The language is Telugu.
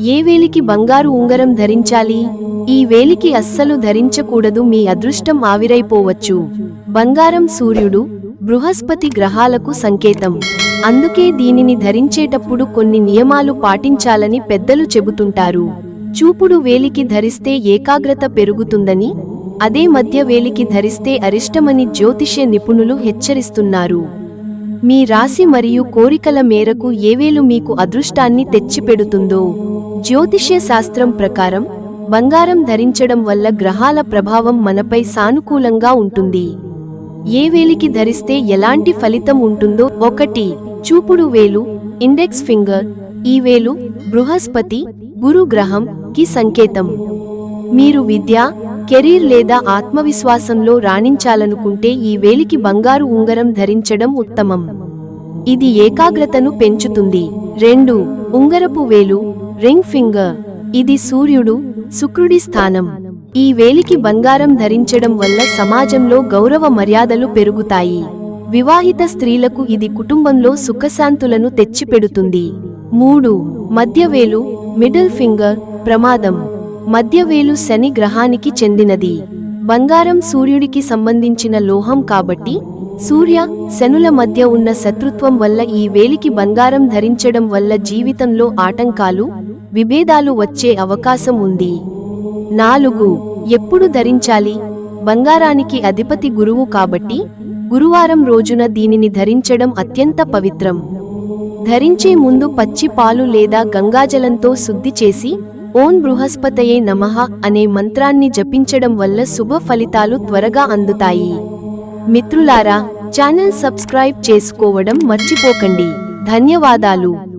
ఏ వేలికి బంగారు ఉంగరం ధరించాలి? ఈ వేలికి అస్సలు ధరించకూడదు మీ అదృష్టం ఆవిరైపోవచ్చు. బంగారం సూర్యుడు బృహస్పతి గ్రహాలకు సంకేతం. అందుకే దీనిని ధరించేటప్పుడు కొన్ని నియమాలు పాటించాలని పెద్దలు చెబుతుంటారు. చూపుడు వేలికి ధరిస్తే ఏకాగ్రత పెరుగుతుందని అదే మధ్య వేలికి ధరిస్తే అరిష్టమని జ్యోతిష్య నిపుణులు హెచ్చరిస్తున్నారు. మీ రాశి మరియు కోరికల మేరకు ఏవేలు మీకు అదృష్టాన్ని తెచ్చిపెడుతుందో జ్యోతిష్య శాస్త్రం ప్రకారం బంగారం ధరించడం వల్ల గ్రహాల ప్రభావం మనపై సానుకూలంగా ఉంటుంది. ఏ వేలికి ధరిస్తే ఎలాంటి ఫలితం ఉంటుందో ఒకటి చూపుడు వేలు ఇండెక్స్ ఫింగర్ ఈ వేలు బృహస్పతి గురు గ్రహం కి సంకేతం. మీరు విద్య కెరీర్ లేదా ఆత్మవిశ్వాసంలో రాణించాలనుకుంటే ఈ వేలికి బంగారు ఉంగరం ధరించడం ఉత్తమం. ఇది ఏకాగ్రతను పెంచుతుంది. రెండు ఉంగరపు వేలు రింగ్ ఫింగర్. ఇది సూర్యుడు శుక్రుడి స్థానం. ఈ వేలికి బంగారం ధరించడం వల్ల సమాజంలో గౌరవ మర్యాదలు పెరుగుతాయి. వివాహిత స్త్రీలకు ఇది కుటుంబంలో సుఖశాంతులను తెచ్చిపెడుతుంది. మూడు మధ్యవేలు మిడిల్ ఫింగర్ ప్రమాదం. మధ్యవేలు శని గ్రహానికి చెందినది. బంగారం సూర్యుడికి సంబంధించిన లోహం కాబట్టి సూర్య శనుల మధ్య ఉన్న శత్రుత్వం వల్ల ఈ వేలికి బంగారం ధరించడం వల్ల జీవితంలో ఆటంకాలు విభేదాలు వచ్చే అవకాశం ఉంది. నాలుగు ఎప్పుడు ధరించాలి? బంగారానికి అధిపతి గురువు కాబట్టి గురువారం రోజున దీనిని ధరించడం అత్యంత పవిత్రం. ధరించే ముందు పచ్చి పాలు లేదా గంగాజలంతో శుద్ధి చేసి ఓం బృహస్పతయే నమః అనే మంత్రాన్ని జపించడం వల్ల శుభ ఫలితాలు త్వరగా అందుతాయి. మిత్రులారా ఛానల్ సబ్స్క్రైబ్ చేసుకోవడం మర్చిపోకండి. ధన్యవాదాలు.